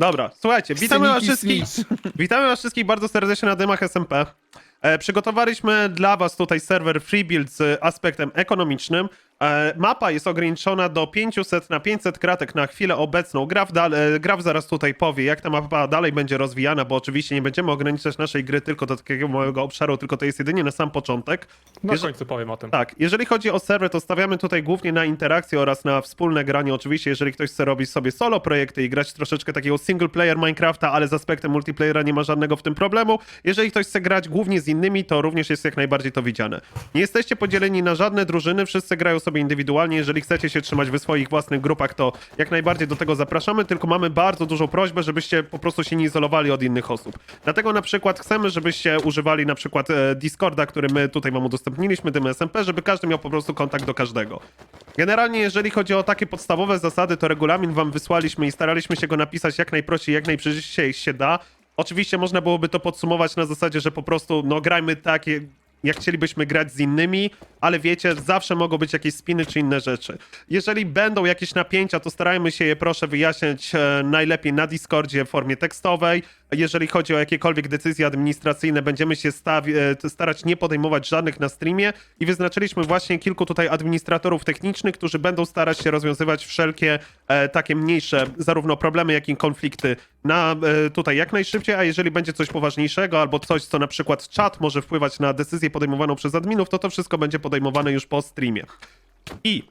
Dobra, słuchajcie, witamy was, Sneaky wszystkich, witamy was wszystkich bardzo serdecznie na Dymach SMP. E, przygotowaliśmy dla was tutaj serwer FreeBuild z aspektem ekonomicznym. E, mapa jest ograniczona do 500 na 500 kratek na chwilę obecną. Graf, e, Graf zaraz tutaj powie, jak ta mapa dalej będzie rozwijana, bo oczywiście nie będziemy ograniczać naszej gry tylko do takiego małego obszaru, tylko to jest jedynie na sam początek. Na końcu powiem o tym. Tak, jeżeli chodzi o serwer, to stawiamy tutaj głównie na interakcję oraz na wspólne granie. Oczywiście, jeżeli ktoś chce robić sobie solo projekty i grać troszeczkę takiego single player Minecrafta, ale z aspektem multiplayera nie ma żadnego w tym problemu. Jeżeli ktoś chce grać głównie z innymi, to również jest jak najbardziej to widziane. Nie jesteście podzieleni na żadne drużyny, wszyscy grają sobie indywidualnie. Jeżeli chcecie się trzymać w swoich własnych grupach, to jak najbardziej do tego zapraszamy, tylko mamy bardzo dużą prośbę, żebyście po prostu się nie izolowali od innych osób. Dlatego na przykład chcemy, żebyście używali na przykład e, Discorda, który my tutaj wam udostępniliśmy, tym SMP, żeby każdy miał po prostu kontakt do każdego. Generalnie, jeżeli chodzi o takie podstawowe zasady, to regulamin wam wysłaliśmy i staraliśmy się go napisać jak najprościej, jak najprzyjściej się da. Oczywiście można byłoby to podsumować na zasadzie, że po prostu no grajmy tak, jak chcielibyśmy grać z innymi, ale wiecie, zawsze mogą być jakieś spiny czy inne rzeczy. Jeżeli będą jakieś napięcia, to starajmy się je proszę wyjaśniać e, najlepiej na Discordzie w formie tekstowej. Jeżeli chodzi o jakiekolwiek decyzje administracyjne, będziemy się stawi- e, starać nie podejmować żadnych na streamie i wyznaczyliśmy właśnie kilku tutaj administratorów technicznych, którzy będą starać się rozwiązywać wszelkie e, takie mniejsze zarówno problemy, jak i konflikty na e, tutaj jak najszybciej, a jeżeli będzie coś poważniejszego albo coś, co na przykład czat może wpływać na decyzję podejmowaną przez adminów, to to wszystko będzie podejmowane już po streamie. I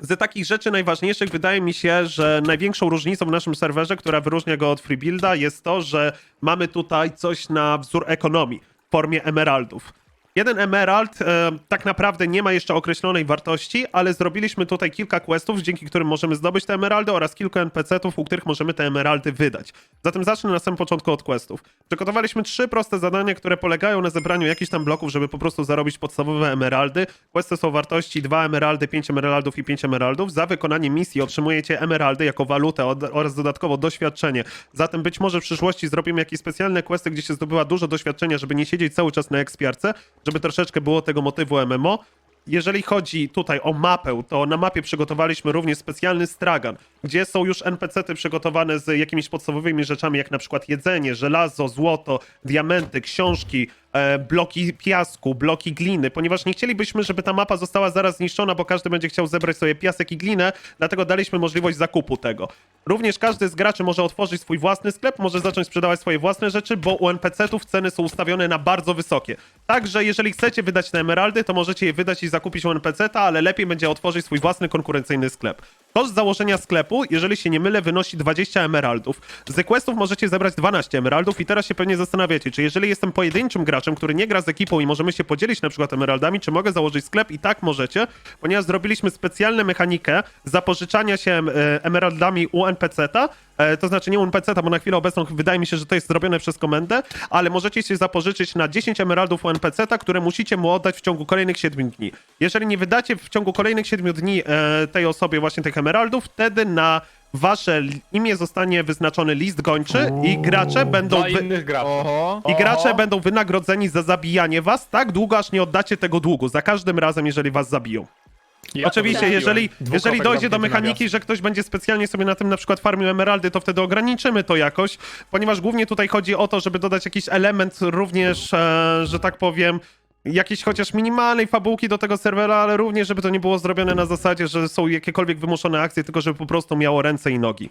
z takich rzeczy najważniejszych wydaje mi się, że największą różnicą w naszym serwerze, która wyróżnia go od Freebuilda, jest to, że mamy tutaj coś na wzór ekonomii w formie emeraldów. Jeden emerald e, tak naprawdę nie ma jeszcze określonej wartości, ale zrobiliśmy tutaj kilka questów, dzięki którym możemy zdobyć te emeraldy oraz kilka NPC-ów, u których możemy te emeraldy wydać. Zatem zacznę na samym początku od questów. Przygotowaliśmy trzy proste zadania, które polegają na zebraniu jakichś tam bloków, żeby po prostu zarobić podstawowe emeraldy. Questy są wartości 2 emeraldy, 5 emeraldów i 5 emeraldów. Za wykonanie misji otrzymujecie emeraldy jako walutę oraz dodatkowo doświadczenie. Zatem być może w przyszłości zrobimy jakieś specjalne questy, gdzie się zdobywa dużo doświadczenia, żeby nie siedzieć cały czas na ekspiarce, żeby troszeczkę było tego motywu MMO. Jeżeli chodzi tutaj o mapę, to na mapie przygotowaliśmy również specjalny stragan, gdzie są już NPC-ty przygotowane z jakimiś podstawowymi rzeczami, jak na przykład jedzenie, żelazo, złoto, diamenty, książki, bloki piasku, bloki gliny, ponieważ nie chcielibyśmy, żeby ta mapa została zaraz zniszczona, bo każdy będzie chciał zebrać sobie piasek i glinę, dlatego daliśmy możliwość zakupu tego. Również każdy z graczy może otworzyć swój własny sklep, może zacząć sprzedawać swoje własne rzeczy, bo u NPC-ów ceny są ustawione na bardzo wysokie. Także jeżeli chcecie wydać te emeraldy, to możecie je wydać i zakupić u NPC-ta, ale lepiej będzie otworzyć swój własny konkurencyjny sklep. Koszt założenia sklepu, jeżeli się nie mylę, wynosi 20 emeraldów. Z questów możecie zebrać 12 emeraldów i teraz się pewnie zastanawiacie, czy jeżeli jestem pojedynczym graczem, który nie gra z ekipą i możemy się podzielić na przykład emeraldami, czy mogę założyć sklep? I tak możecie, ponieważ zrobiliśmy specjalną mechanikę zapożyczania się e, emeraldami u NPC-ta, to znaczy nie u NPC-ta, bo na chwilę obecną wydaje mi się, że to jest zrobione przez komendę, ale możecie się zapożyczyć na 10 emeraldów u NPC-ta, które musicie mu oddać w ciągu kolejnych 7 dni. Jeżeli nie wydacie w ciągu kolejnych 7 dni e, tej osobie właśnie tych emeraldów, wtedy na wasze imię zostanie wyznaczony list gończy i gracze będą... Dla wy- innych graczy. Oho. I gracze Oho. będą wynagrodzeni za zabijanie was tak długo, aż nie oddacie tego długu. Za każdym razem, jeżeli was zabiją. Ja to Oczywiście, jeżeli, Dwukropek jeżeli dojdzie do zamknięty mechaniki, że ktoś będzie specjalnie sobie na tym na przykład farmił emeraldy, to wtedy ograniczymy to jakoś, ponieważ głównie tutaj chodzi o to, żeby dodać jakiś element również, e, że tak powiem, jakiejś chociaż minimalnej fabułki do tego serwera, ale również, żeby to nie było zrobione na zasadzie, że są jakiekolwiek wymuszone akcje, tylko żeby po prostu miało ręce i nogi.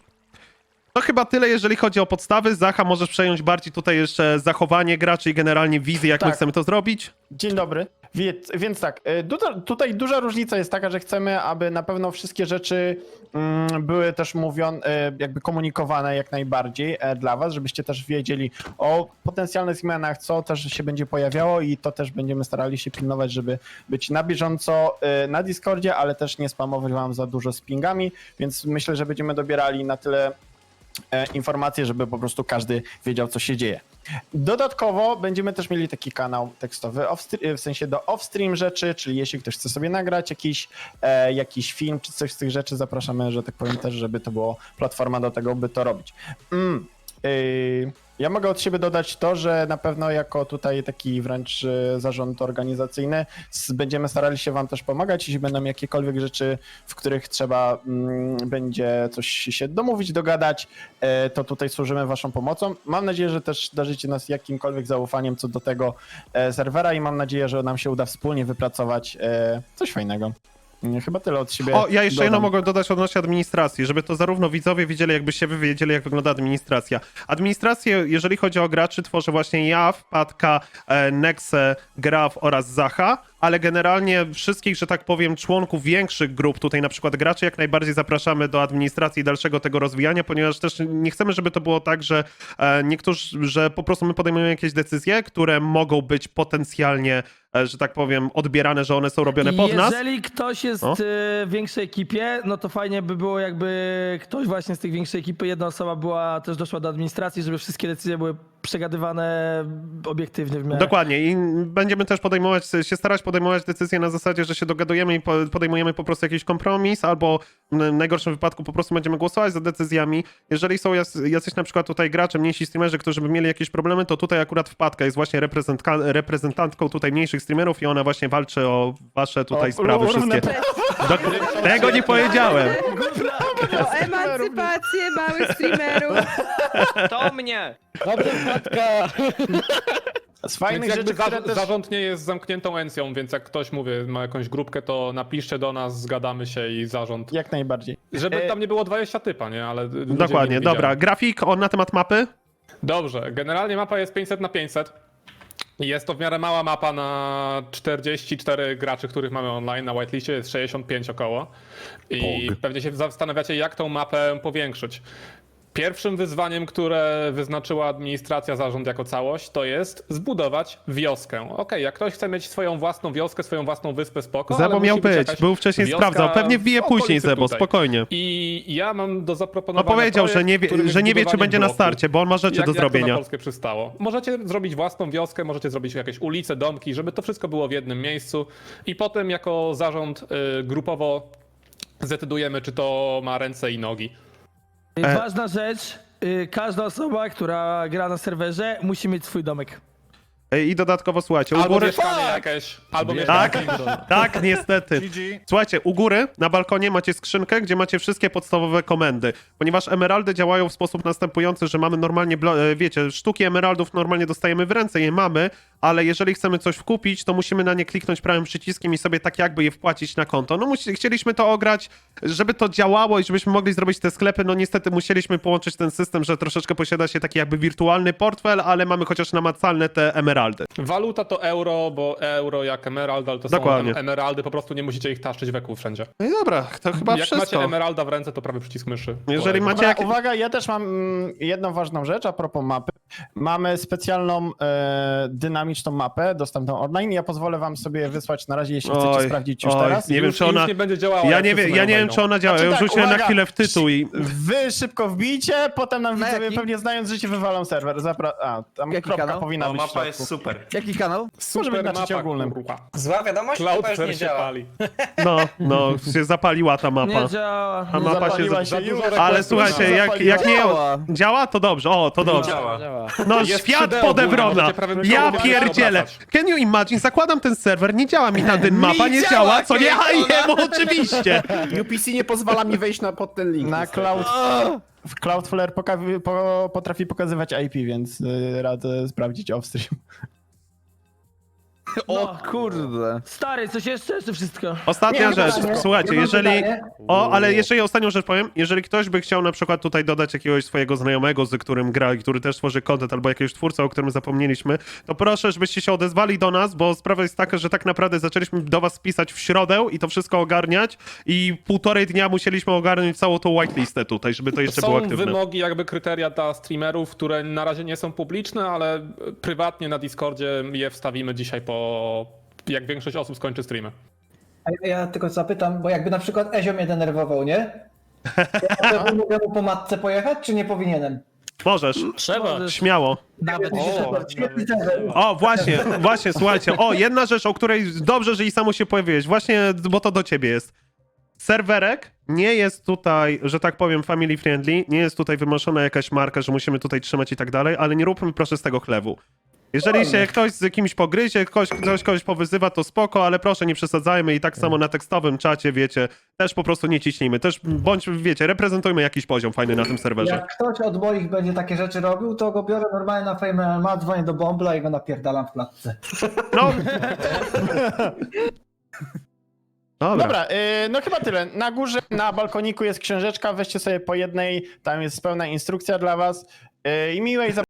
To chyba tyle, jeżeli chodzi o podstawy. Zacha, możesz przejąć bardziej tutaj jeszcze zachowanie graczy i generalnie wizję, jak my Tak. chcemy to zrobić? Dzień dobry. Więc, więc tak, y, tutaj duża różnica jest taka, że chcemy, aby na pewno wszystkie rzeczy mm, były też mówione, y, jakby komunikowane jak najbardziej e, dla was, żebyście też wiedzieli o potencjalnych zmianach, co też się będzie pojawiało i to też będziemy starali się pilnować, żeby być na bieżąco y, na Discordzie, ale też nie spamować wam za dużo z pingami, więc myślę, że będziemy dobierali na tyle informacje, żeby po prostu każdy wiedział, co się dzieje. Dodatkowo będziemy też mieli taki kanał tekstowy, off-stre- w sensie do off-stream rzeczy, czyli jeśli ktoś chce sobie nagrać jakiś, e, jakiś film czy coś z tych rzeczy, zapraszamy, że tak powiem też, żeby to było platforma do tego, by to robić. Mm. Yy, Ja mogę od siebie dodać to, że na pewno jako tutaj taki wręcz e, zarząd organizacyjny będziemy starali się wam też pomagać, jeśli będą jakiekolwiek rzeczy, w których trzeba mm, będzie coś się domówić, dogadać, e, to tutaj służymy waszą pomocą. Mam nadzieję, że też darzycie nas jakimkolwiek zaufaniem co do tego e, serwera i mam nadzieję, że nam się uda wspólnie wypracować coś fajnego. Mm, Chyba tyle od siebie. O, ja jeszcze jedno dodam. mogę dodać odnośnie administracji, żeby to zarówno widzowie widzieli, jakbyście wy wiedzieli, jak wygląda administracja. Administrację, jeżeli chodzi o graczy, tworzę właśnie ja, Wpadka, e, Nexe, Graf oraz Zacha, ale generalnie wszystkich, że tak powiem, członków większych grup, tutaj na przykład graczy, jak najbardziej zapraszamy do administracji i dalszego tego rozwijania, ponieważ też nie chcemy, żeby to było tak, że e, niektórzy, że po prostu my podejmujemy jakieś decyzje, które mogą być potencjalnie, e, że tak powiem, odbierane, że one są robione pod nas. Jeżeli ktoś jest No. w większej ekipie, no to fajnie by było, jakby ktoś właśnie z tych większej ekipy, jedna osoba była, też doszła do administracji, żeby wszystkie decyzje były przegadywane obiektywnie w miarę. Dokładnie i będziemy też podejmować, się starać podejmować decyzje na zasadzie, że się dogadujemy i po- podejmujemy po prostu jakiś kompromis, albo w najgorszym wypadku po prostu będziemy głosować za decyzjami. Jeżeli są jac- jacyś na przykład tutaj gracze, mniejsi streamerzy, którzy by mieli jakieś problemy, to tutaj akurat wpadka jest właśnie reprezentantką tutaj mniejszych streamerów i ona właśnie walczy o wasze tutaj O, sprawy wszystkie. Tego nie powiedziałem. O emancypację małych streamerów. To mnie! Dobrze, wpadka! Z fajnych Więc jakby rzeczy, które za, też... zarząd nie jest zamkniętą encją, więc jak ktoś, mówię, ma jakąś grupkę, to napiszcie do nas, zgadamy się i zarząd. Jak najbardziej. Żeby E, tam nie było 20 typa, nie? Ale ludzie Dokładnie, nie dobra. Grafik on na temat mapy? Dobrze, generalnie mapa jest 500 na 500. Jest to w miarę mała mapa na 44 graczy, których mamy online. Na whitelistie jest 65 około. I pewnie się zastanawiacie, jak tą mapę powiększyć. Pierwszym wyzwaniem, które wyznaczyła administracja, zarząd jako całość, to jest zbudować wioskę. Okej, jak ktoś chce mieć swoją własną wioskę, swoją własną wyspę, spoko. ale Zebo musi miał być, jakaś był wcześniej wioska sprawdzał. Pewnie w wbije później okolicy Zebo, tutaj. spokojnie. I ja mam do No zaproponowania. powiedział, że projekt, nie wie, jest że nie wie czy budowanie będzie na bloku starcie, bo on ma rzeczy jak, do Jak to na zrobienia. Polskę przystało. Możecie zrobić własną wioskę, możecie zrobić jakieś ulice, domki, żeby to wszystko było w jednym miejscu i potem jako zarząd y, grupowo zdecydujemy, czy to ma ręce i nogi. E- Ważna rzecz, y, każda osoba, która gra na serwerze, musi mieć swój domek. Ej, I dodatkowo słuchajcie, u Albo góry... mieszkanie jakieś, albo Tak, mieszkanie. tak, niestety. Słuchajcie, u góry na balkonie macie skrzynkę, gdzie macie wszystkie podstawowe komendy. Ponieważ emeraldy działają w sposób następujący, że mamy normalnie, blo- e, wiecie, sztuki emeraldów normalnie dostajemy w ręce, je mamy, ale jeżeli chcemy coś wkupić, to musimy na nie kliknąć prawym przyciskiem i sobie tak jakby je wpłacić na konto. No musi, chcieliśmy to ograć, żeby to działało i żebyśmy mogli zrobić te sklepy, no niestety musieliśmy połączyć ten system, że troszeczkę posiada się taki jakby wirtualny portfel, ale mamy chociaż namacalne te emeraldy. Waluta to euro, bo euro jak emerald, ale to Dokładnie. są emeraldy, po prostu nie musicie ich taszczyć wokół wszędzie. No i dobra, to chyba jak wszystko. macie emeralda w ręce, to prawy przycisk myszy. Jeżeli macie Dobra, jak... uwaga, ja też mam mm, jedną ważną rzecz a propos mapy. Mamy specjalną e, dynamiczną mapę dostępną online. Ja pozwolę wam sobie wysłać na razie, jeśli chcecie Oj, sprawdzić już oj, teraz. nie wiem, czy ona... Już nie będzie działała. Ja jak nie, wiem, wszyscy ja nie wiem, czy ona działa. Ja Znaczy już tak, rzuciłem na uwaga. chwilę w tytuł i... Wy szybko wbijcie, potem nam Na widzowie jaki? pewnie znając życie wywalą serwer. Zapra- a, tam Jaki kropka kanał? powinna O, być w mapa środku. jest super. Jaki kanał? Może być na czacie mapa, ogólnym. kurwa. Zła wiadomość, chyba już Cloudflare nie się działa. pali. No, no, się zapaliła ta mapa. Nie działa. A nie mapa się... Zapaliła za dużo. Ale słuchajcie, jak, jak nie... Działa. Działa? To dobrze, o, to dobrze. Działa. No, Jest świat 3D podebrona. ogólnie, możecie prawym Ja pierdzielę. obracać. Can you imagine? Zakładam ten serwer, nie działa mi ta dyn mapa, nie działa, co nie? A jemu oczywiście. UPC nie pozwala mi wejść na, pod ten link. Na niestety. Cloud... w Cloudflare poka- po, potrafi pokazywać IP, więc y, radzę sprawdzić offstream. O kurde. Stary, coś jeszcze, czy wszystko? Ostatnia Nie, rzecz, pytanie. słuchajcie, Ja mam jeżeli... pytanie. O, ale jeszcze i ostatnią rzecz powiem. Jeżeli ktoś by chciał na przykład tutaj dodać jakiegoś swojego znajomego, z którym gra i który też tworzy content, albo jakiegoś twórca, o którym zapomnieliśmy, to proszę, żebyście się odezwali do nas, bo sprawa jest taka, że tak naprawdę zaczęliśmy do was pisać w środę i to wszystko ogarniać i półtorej dnia musieliśmy ogarnąć całą tą whitelistę tutaj, żeby to jeszcze było Są aktywne. wymogi, jakby kryteria dla streamerów, które na razie nie są publiczne, ale prywatnie na Discordzie je wstawimy dzisiaj po... jak większość osób skończy streamy. A ja- tylko zapytam, bo jakby na przykład Ezio mnie denerwował, nie? Ja to mogę mu po matce pojechać, czy nie powinienem? Możesz, Trzeba. śmiało. Nawet Świetny serwer. O, właśnie, właśnie, słuchajcie. O, jedna rzecz, o której dobrze, że i samo się pojawiłeś. Właśnie, bo to do ciebie jest. serwerek nie jest tutaj, że tak powiem, family friendly, nie jest tutaj wymuszona jakaś marka, że musimy tutaj trzymać i tak dalej, ale nie róbmy proszę z tego chlewu. Jeżeli się ktoś z kimś pogryzie, ktoś, ktoś kogoś powyzywa, to spoko, ale proszę nie przesadzajmy i tak samo na tekstowym czacie, wiecie, też po prostu nie ciśnijmy. Też bądź, wiecie, reprezentujmy jakiś poziom fajny na tym serwerze. Jak ktoś od moich będzie takie rzeczy robił, to go biorę normalnie na Fame MMA, dzwonię do Bombla i go napierdalam w klatce. No. Dobra. Dobra, y, no chyba tyle. Na górze, na balkoniku jest książeczka, weźcie sobie po jednej, tam jest pełna instrukcja dla was. Y, I miłej zabawy.